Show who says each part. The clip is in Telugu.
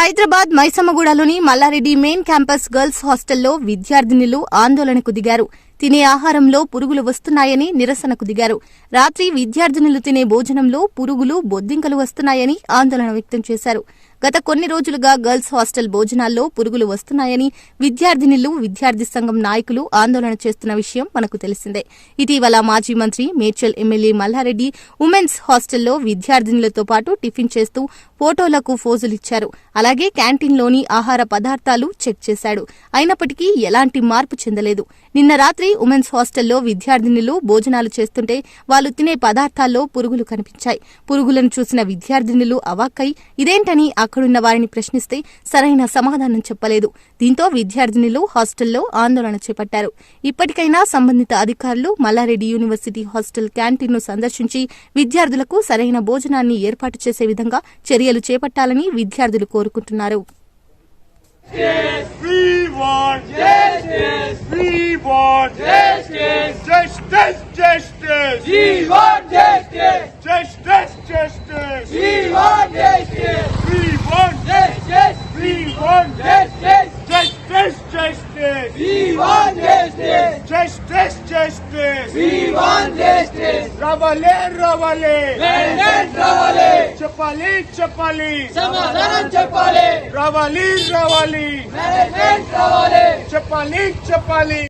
Speaker 1: హైదరాబాద్ మైసమ్మగూడలోని మల్లారెడ్డి మెయిన్ క్యాంపస్ గర్ల్స్ హాస్టల్లో విద్యార్థినులు ఆందోళనకు దిగారు. తినే ఆహారంలో పురుగులు వస్తున్నాయని నిరసనకు దిగారు. రాత్రి విద్యార్థినులు తినే భోజనంలో పురుగులు బొద్దింకలు వస్తున్నాయని ఆందోళన వ్యక్తం చేశారు. గత కొన్ని రోజులుగా గర్ల్స్ హాస్టల్ భోజనాల్లో పురుగులు వస్తున్నాయని విద్యార్థినులు విద్యార్థి సంఘం నాయకులు ఆందోళన చేస్తున్న విషయం మనకు తెలిసిందే. ఇటీవల మాజీ మంత్రి మేడ్చల్ ఎమ్మెల్యే మల్లారెడ్డి ఉమెన్స్ హాస్టల్లో విద్యార్థినులతో పాటు టిఫిన్ చేస్తూ ఫోటోలకు ఫోజులిచ్చారు అలాగే క్యాంటీన్లోని ఆహార పదార్థాలు చెక్ చేశాడు. అయినప్పటికీ ఎలాంటి మార్పు చెందలేదు. నిన్న రాత్రి ఉమెన్స్ హాస్టల్లో విద్యార్థినులు భోజనాలు చేస్తుంటే వాళ్ళు తినే పదార్థాల్లో పురుగులు కనిపించాయి. పురుగులను చూసిన విద్యార్థినులు అవాక్కై ఇదేంటని అక్కడున్న వారిని ప్రశ్నిస్తే సరైన సమాధానం చెప్పలేదు. దీంతో విద్యార్థినులు హాస్టల్లో ఆందోళన చేపట్టారు. ఇప్పటికైనా సంబంధిత అధికారులు మల్లారెడ్డి యూనివర్సిటీ హాస్టల్ క్యాంటీన్ను సందర్శించి విద్యార్థులకు సరైన భోజనాన్ని ఏర్పాటు చేసే విధంగా చర్యలు చేపట్టాలని విద్యార్థులు కోరుకుంటున్నారు.
Speaker 2: Jivan Justice! Justice! Justice!
Speaker 3: Jivan Justice!
Speaker 2: Justice! Justice!
Speaker 3: Jivan Justice!
Speaker 2: We want
Speaker 3: justice!
Speaker 2: We want
Speaker 3: justice!
Speaker 2: Justice! Justice!
Speaker 3: We want justice!
Speaker 2: Justice! Justice!
Speaker 3: We want justice!
Speaker 2: Ravale!
Speaker 3: Ravale! Mandate
Speaker 2: Ravale! Chapali!
Speaker 3: Chapali! Samadhanam
Speaker 2: Chapali! Ravali!
Speaker 3: Ravali! Management
Speaker 2: Ravale! Chapali!
Speaker 3: Chapali!